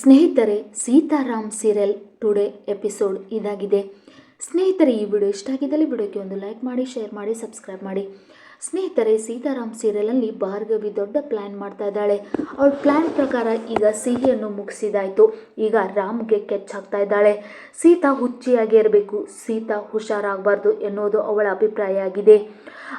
ಸ್ನೇಹಿತರೆ, Sitaram serial today episode ಇದಾಗಿದೆ. ಸ್ನೇಹಿತರೆ, ಈ ವಿಡಿಯೋ ಇಷ್ಟ ಆಗಿದ್ದಲ್ಲಿ ವಿಡಿಯೋಕ್ಕೆ ಒಂದು ಲೈಕ್ ಮಾಡಿ, ಶೇರ್ ಮಾಡಿ, ಸಬ್ಸ್ಕ್ರೈಬ್ ಮಾಡಿ. ಸ್ನೇಹಿತರೆ, ಸೀತಾರಾಮ್ ಸೀರಿಯಲಲ್ಲಿ ಭಾರ್ಗವಿ ದೊಡ್ಡ ಪ್ಲ್ಯಾನ್ ಮಾಡ್ತಾ ಇದ್ದಾಳೆ. ಅವಳ ಪ್ಲ್ಯಾನ್ ಪ್ರಕಾರ ಈಗ ಸಿಹಿಯನ್ನು ಮುಗಿಸಿದಾಯಿತು. ಈಗ ರಾಮ್ಗೆ ಕೆಚ್ ಹಾಕ್ತಾ ಇದ್ದಾಳೆ. ಸೀತಾ ಹುಚ್ಚಿಯಾಗಿ ಇರಬೇಕು. ಸೀತಾ ಹುಷಾರಾಗಬಾರ್ದು ಎನ್ನುವುದು ಅವಳ ಅಭಿಪ್ರಾಯ ಆಗಿದೆ.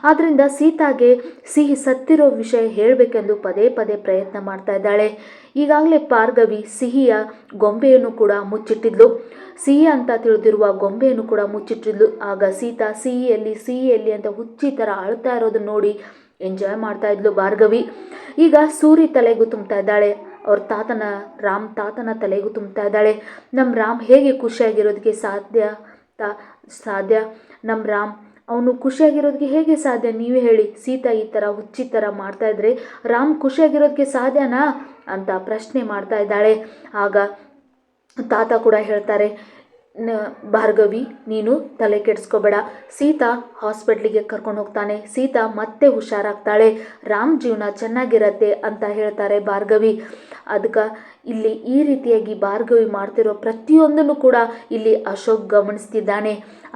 ಆದ್ದರಿಂದ ಸೀತಾಗೆ ಸಿಹಿ ಸತ್ತಿರೋ ವಿಷಯ ಹೇಳಬೇಕೆಂದು ಪದೇ ಪದೇ ಪ್ರಯತ್ನ ಮಾಡ್ತಾ ಇದ್ದಾಳೆ. ಈಗಾಗಲೇ ಪಾರ್ಗವಿ ಸಿಹಿಯ ಗೊಂಬೆಯನ್ನು ಕೂಡ ಮುಚ್ಚಿಟ್ಟಿದ್ಲು. ಸಿಹಿ ಅಂತ ತಿಳಿದಿರುವ ಗೊಂಬೆಯನ್ನು ಕೂಡ ಮುಚ್ಚಿಟ್ಟಿದ್ಲು. ಆಗ ಸೀತಾ ಸಿಹಿಯಲ್ಲಿ ಸಿಹಿಯಲ್ಲಿ ಅಂತ ಹುಚ್ಚಿ ಥರ ಅಳ್ತಾ ಇರೋದನ್ನ ನೋಡಿ ಎಂಜಾಯ್ ಮಾಡ್ತಾ ಇದ್ಲು ಭಾರ್ಗವಿ. ಈಗ ಸೂರಿ ತಲೆಗೂ ತುಂಬ್ತಾ ಇದ್ದಾಳೆ. ಅವ್ರ ತಾತನ, ರಾಮ್ ತಾತನ ತಲೆಗೂ ತುಂಬ್ತಾ ಇದ್ದಾಳೆ. ನಮ್ಮ ರಾಮ್ ಹೇಗೆ ಖುಷಿಯಾಗಿರೋದಕ್ಕೆ ಸಾಧ್ಯ ತಾ, ಸಾಧ್ಯ? ನಮ್ಮ ರಾಮ್ ಅವನು ಖುಷಿಯಾಗಿರೋದಕ್ಕೆ ಹೇಗೆ ಸಾಧ್ಯ? ನೀವೇ ಹೇಳಿ. ಸೀತಾ ಈ ಥರ ಹುಚ್ಚಿ ಥರ ಮಾಡ್ತಾ ಇದ್ರೆ ರಾಮ್ ಖುಷಿಯಾಗಿರೋದಕ್ಕೆ ಸಾಧ್ಯನಾ? ಅಂತ ಪ್ರಶ್ನೆ ಮಾಡ್ತಾ ಇದ್ದಾಳೆ. ಆಗ ತಾತ ಕೂಡ ಹೇಳ್ತಾರೆ ಭಾರ್ಗವಿ, ನೀನು ತಲೆ ಕೆಡಿಸ್ಕೋಬೇಡ. ಸೀತಾ ಹಾಸ್ಪಿಟ್ಲಿಗೆ ಕರ್ಕೊಂಡು ಹೋಗ್ತಾನೆ. ಸೀತಾ ಮತ್ತೆ ಹುಷಾರಾಗ್ತಾಳೆ. ರಾಮ್ ಜೀವನ ಚೆನ್ನಾಗಿರತ್ತೆ ಅಂತ ಹೇಳ್ತಾರೆ ಭಾರ್ಗವಿ. ಅದಕ್ಕೆ ಇಲ್ಲಿ ಈ ರೀತಿಯಾಗಿ ಭಾರ್ಗವಿ ಮಾಡ್ತಿರೋ ಪ್ರತಿಯೊಂದನ್ನು ಕೂಡ ಇಲ್ಲಿ ಅಶೋಕ್ ಗಮನಿಸ್ತಿದ್ದಾನೆ.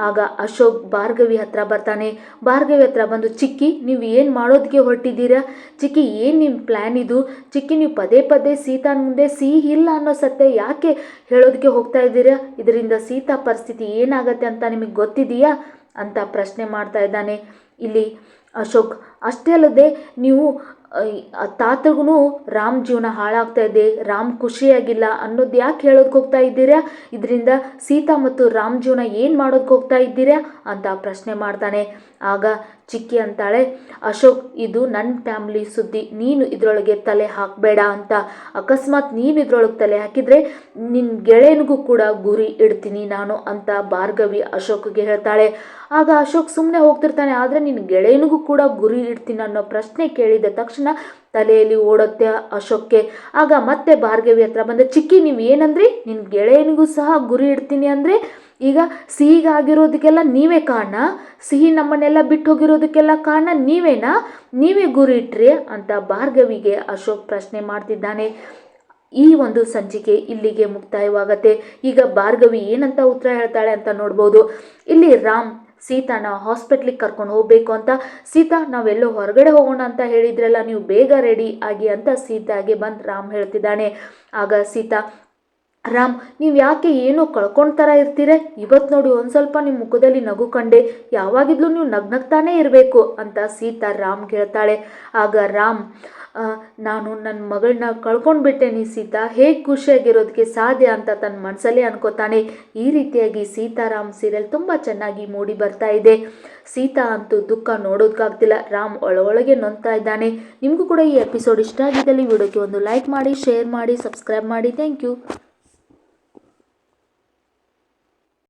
ಆಗ ಅಶೋಕ್ ಭಾರ್ಗವಿ ಹತ್ರ ಬರ್ತಾನೆ. ಭಾರ್ಗವಿ ಹತ್ರ ಬಂದು, ಚಿಕ್ಕಿ, ನೀವು ಏನು ಮಾಡೋದಕ್ಕೆ ಹೊರಟಿದ್ದೀರಾ? ಚಿಕ್ಕಿ, ಏನು ನಿಮ್ಮ ಪ್ಲ್ಯಾನ್ ಇದು? ಚಿಕ್ಕಿ, ನೀವು ಪದೇ ಪದೇ ಸೀತಾನ ಮುಂದೆ ಸಿಹಿ ಇಲ್ಲ ಅನ್ನೋ ಸತ್ಯ ಯಾಕೆ ಹೇಳೋದಕ್ಕೆ ಹೋಗ್ತಾ ಇದ್ದೀರಾ? ಇದರಿಂದ ಸೀತಾ ಪರಿಸ್ಥಿತಿ ಏನಾಗತ್ತೆ ಅಂತ ನಿಮಗೆ ಗೊತ್ತಿದೆಯಾ ಅಂತ ಪ್ರಶ್ನೆ ಮಾಡ್ತಾ ಇದ್ದಾನೆ. ಇಲ್ಲಿ ಅಶೋಕ್, ಅಷ್ಟೇ ಅಲ್ಲದೆ, ನೀವು ತಾತಗೂ ರಾಮ್ ಜೀವನ ಹಾಳಾಗ್ತಾ ಇದೆ, ರಾಮ್ ಖುಷಿಯಾಗಿಲ್ಲ ಅನ್ನೋದು ಯಾಕೆ ಹೇಳೋದಕ್ಕೆ ಹೋಗ್ತಾ ಇದ್ದೀರಾ? ಇದರಿಂದ ಸೀತಾ ಮತ್ತು ರಾಮ್ ಜೀವನ ಏನು ಮಾಡೋದಕ್ಕೆ ಹೋಗ್ತಾ ಇದ್ದೀರಾ ಅಂತ ಪ್ರಶ್ನೆ ಮಾಡ್ತಾನೆ. ಆಗ ಚಿಕ್ಕಿ ಅಂತಾಳೆ, ಅಶೋಕ್, ಇದು ನನ್ನ ಫ್ಯಾಮ್ಲಿ ಸುದ್ದಿ. ನೀನು ಇದರೊಳಗೆ ತಲೆ ಹಾಕಬೇಡ ಅಂತ. ಅಕಸ್ಮಾತ್ ನೀನು ಇದ್ರೊಳಗೆ ತಲೆ ಹಾಕಿದರೆ ನಿನ್ನ ಗೆಳೆಯನಿಗೂ ಕೂಡ ಗುರಿ ಇಡ್ತೀನಿ ನಾನು ಅಂತ ಭಾರ್ಗವಿ ಅಶೋಕ್ಗೆ ಹೇಳ್ತಾಳೆ. ಆಗ ಅಶೋಕ್ ಸುಮ್ಮನೆ ಹೋಗ್ತಿರ್ತಾನೆ, ಆದರೆ ನಿನ್ನ ಗೆಳೆಯನಿಗೂ ಕೂಡ ಗುರಿ ಇಡ್ತೀನಿ ಅನ್ನೋ ಪ್ರಶ್ನೆ ಕೇಳಿದ ತಕ್ಷಣ ತಲೆಯಲ್ಲಿ ಓಡುತ್ತೆ ಅಶೋಕ್ಗೆ. ಆಗ ಮತ್ತೆ ಭಾರ್ಗವಿ ಹತ್ರ ಬಂದ, ಚಿಕ್ಕಿ, ನೀವು ಏನಂದ್ರಿ? ನಿನ್ನ ಗೆಳೆಯನಿಗೂ ಸಹ ಗುರಿ ಇಡ್ತೀನಿ ಅಂದರೆ ಈಗ ಸಿಹಿಗಾಗಿರೋದಕ್ಕೆಲ್ಲ ನೀವೇ ಕಾರಣ? ಸಿಹಿ ನಮ್ಮನ್ನೆಲ್ಲ ಬಿಟ್ಟು ಹೋಗಿರೋದಕ್ಕೆಲ್ಲ ಕಾರಣ ನೀವೇನಾ? ನೀವೇ ಗುರಿ ಇಟ್ರಿ ಅಂತ ಭಾರ್ಗವಿಗೆ ಅಶೋಕ್ ಪ್ರಶ್ನೆ ಮಾಡ್ತಿದ್ದಾನೆ. ಈ ಒಂದು ಸಂಚಿಕೆ ಇಲ್ಲಿಗೆ ಮುಕ್ತಾಯವಾಗತ್ತೆ. ಈಗ ಭಾರ್ಗವಿ ಏನಂತ ಉತ್ತರ ಹೇಳ್ತಾಳೆ ಅಂತ ನೋಡ್ಬೋದು. ಇಲ್ಲಿ ರಾಮ್ ಸೀತಾನ ಹಾಸ್ಪಿಟ್ಲಿಗೆ ಕರ್ಕೊಂಡು ಹೋಗಬೇಕು ಅಂತ. ಸೀತಾ, ನಾವೆಲ್ಲೋ ಹೊರಗಡೆ ಹೋಗೋಣ ಅಂತ ಹೇಳಿದ್ರಲ್ಲ, ನೀವು ಬೇಗ ರೆಡಿ ಆಗಿ ಅಂತ ಸೀತಾಗೆ ಬಂದು ರಾಮ್ ಹೇಳ್ತಿದ್ದಾನೆ. ಆಗ ಸೀತಾ ರಾಮ್, ನೀವು ಯಾಕೆ ಏನೋ ಕಳ್ಕೊಂಡ್ತಾರ ಇರ್ತೀರ? ಇವತ್ತು ನೋಡಿ ಒಂದು ಸ್ವಲ್ಪ ನಿಮ್ಮ ಮುಖದಲ್ಲಿ ನಗು ಕಂಡೆ. ಯಾವಾಗಿದ್ಲೂ ನೀವು ನಗ್ನಗ್ತಾನೆ ಇರಬೇಕು ಅಂತ ಸೀತಾ ರಾಮ್ ಕೇಳ್ತಾಳೆ ಆಗ ರಾಮ್ ನಾನು ನನ್ನ ಮಗಳನ್ನ ಕಳ್ಕೊಂಡ್ಬಿಟ್ಟೆ ನೀ ಸೀತಾ. ಹೇಗೆ ಖುಷಿಯಾಗಿರೋದಕ್ಕೆ ಸಾಧ್ಯ ಅಂತ ತನ್ನ ಮನಸ್ಸಲ್ಲೇ ಅನ್ಕೋತಾನೆ. ಈ ರೀತಿಯಾಗಿ ಸೀತಾರಾಮ್ ಸೀರಿಯಲ್ ತುಂಬ ಚೆನ್ನಾಗಿ ಮೂಡಿ ಬರ್ತಾ ಇದೆ. ಸೀತಾ ಅಂತೂ ದುಃಖ ನೋಡೋದಕ್ಕಾಗ್ತಿಲ್ಲ ರಾಮ್ ಒಳಗೆ ನೊಂದ್ತಾ ಇದ್ದಾನೆ. ನಿಮಗೂ ಕೂಡ ಈ ಎಪಿಸೋಡ್ ಇಷ್ಟ ಆಗಿದ್ದಲ್ಲಿ ವಿಡಿಯೋಕ್ಕೆ ಒಂದು ಲೈಕ್ ಮಾಡಿ, ಶೇರ್ ಮಾಡಿ, ಸಬ್ಸ್ಕ್ರೈಬ್ ಮಾಡಿ. Thank you.